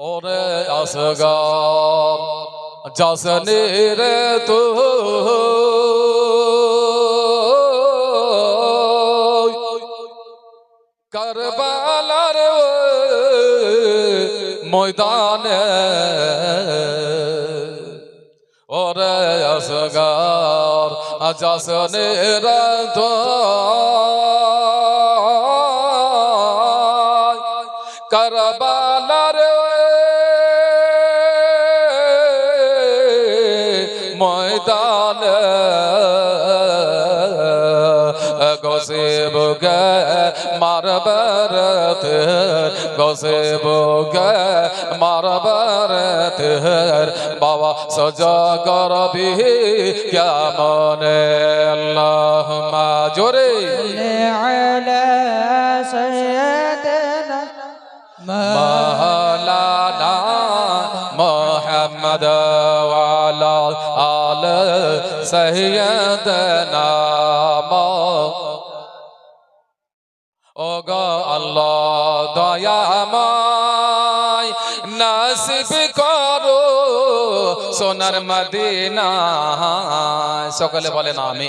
ওরে আসগার যাসনে রে তো। কারবালার ময়দানে। ওরে আসগার যাসনে রে তো। ময়দান গসিব গে মারবারত গসিব গে মারবারত বাবা সজা করবি কেমন আল্লাহ জোরে। আলা সৈয়দনা সৈয়দনা ও গো আল্লাহ দয়াময় নাসিব করো সোনার মদিনা সকলে বলেন আমি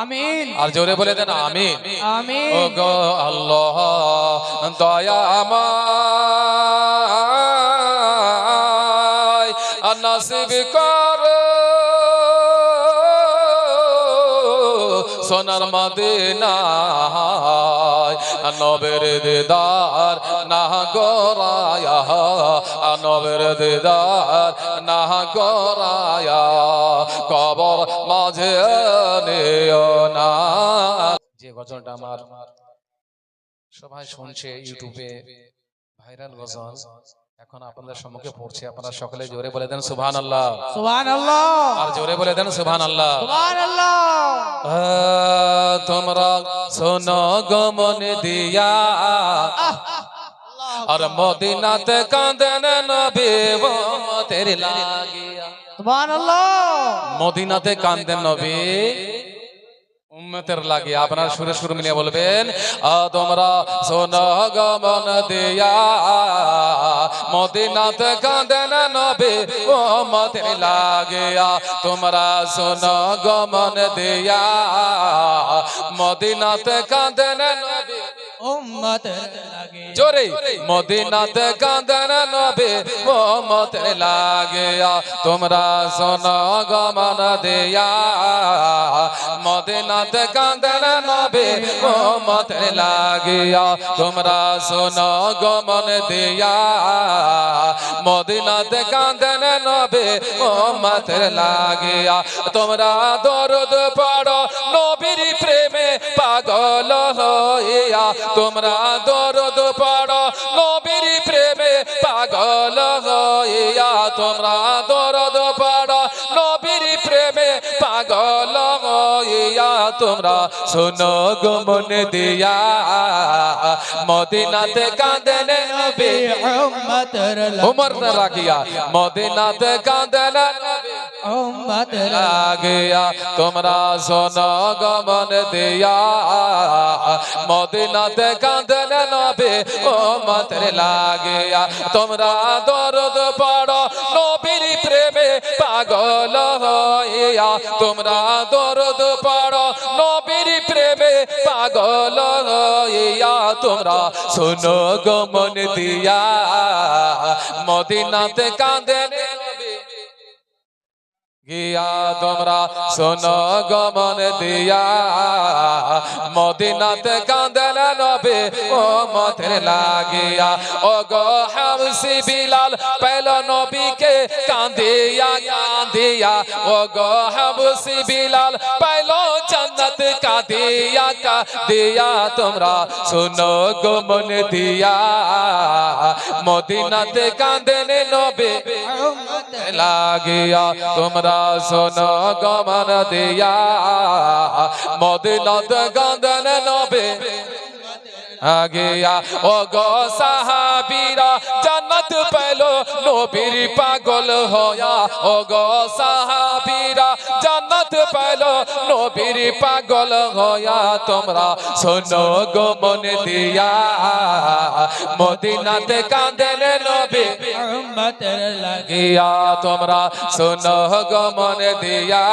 আমিন। আর জোরে বলে দেন আমি আমিন। ও গো আল্লাহ সোনার মদিনা। নবের দিদার না গোরায়া নবের দিদার না গোরায়া কবর মাঝে না। যে গজলটা আমার সবাই শুনছে ইউটিউবে, ভাইরাল গজল। এখন আপনাদের সম্মুখে পড়ছে আপনারা সকলে জোরে বলে দেন সুবহান আল্লাহ সুবহানাল্লাহ। আর জোরে বলে দেন সুবহান আল্লাহ সুবহানাল্লাহ। তোমরা শোনো গমন দিয়া। আর মদিনাতে কাঁদেন নবী ও মতের লাগিয়া। সুবহানাল্লাহ। মদিনাতে কান্দেন নবী। উম্মতের লাগে। আপনার সুরে সুর মিলিয়ে বলবেন তোমরা সোন গমন দিয়া, মদিনাতে কাঁদেন নবী উম্মতের লাগিয়া। তোমরা সোন গমন দিয়া, মদিনাতে কাঁদেন নবী উম্মত লাগে। জোরে, মদিনাতে কাঁদন নবে, মোহাম্মদ লাগিয়া তোমরা শোন গমন দিয়া। মদিনাতে কাঁদন নবে, মোহাম্মদ লাগিয়া তোমরা শোন গমন দিয়া। মদিনাতে কাঁদন নবে, মোহাম্মদ লাগিয়া তোমরা দরদ পড়ো, নবীর প্রেমে পাগল হইয়া। তোমরা দরদ পড়ো নবীর প্রেমে পাগল হইয়া তোমরা দরদ পড়ো নবীর প্রেমে পাগল হইয়া তোমরা শোনো গমন দিয়া। মদিনাতে কাঁদেন উমর রাখিয়া মদিনাতে কাঁদেন উম্মত লাগিয়া তোমরা শোন গমন দিয়া মদিনাতে কাঁদেন নবে মতের লাগিয়া তোমরা দরদ পড়ো নবীর প্রেমে পাগল হইয়া তোমরা দরদ পড়ো নবীর প্রেমে পাগল হইয়া তোমরা শোনো গমন দিয়া মদিনাতে কাঁদেন গিয়া তোমরা শোনো গমন দিয়া। মদিনাতে কাঁদেন নবে ও মতের লাগিয়া। ও গো হামসি বিলাল, পেল নবীকে কাঁদিয়া কাঁদিয়া ও গো হামসি বিলাল, পেল জান্নাত কাঁদিয়া কাঁদিয়া তোমরা শোনো গমন দিয়া মদিনাতে কাঁদেন নবে লাগিয়া তোমরা শোনো গমন দিয়া মদিনত গন্দন নবে আগিয়া ও গো সাহাবীরা জান্নাত পেল নবীর পাগল হয়া ও গো সাহাবীরা, জান্নাত পাইল। নবীর পাগল হয়া, তোমরা শোনো গো মন দিয়া। মদিনাতে কাঁদেন নবী উম্মতের লাগিয়া, তোমরা শোনো গমন দিয়া।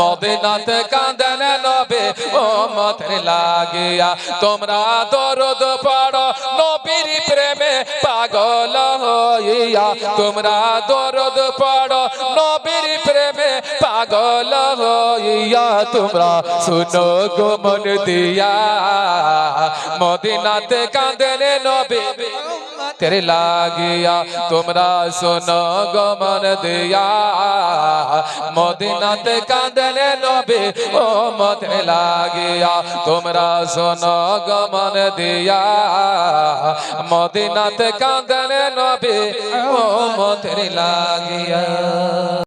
মদিনাতে কাঁদেন নবে ও মতের লাগিয়া। তোমরা দরদ পড়ো, নবীর প্রেমে পাগল হইয়া। তোমরা দরদ পড়ো, নবীর প্রেমে পাগল হইয়া। তোমরা শুনো গমন দিয়া। মদিনাতে কাঁদেন নবে তেরে লাগিয়া তোমরা শোনো গমন দিয়া মদিনাতে কাঁদলে নবে ও মতে লাগিয়া তোমরা শোনো গমন দিয়া মদিনাতে কাঁদলে নবে ও মতে লাগিয়া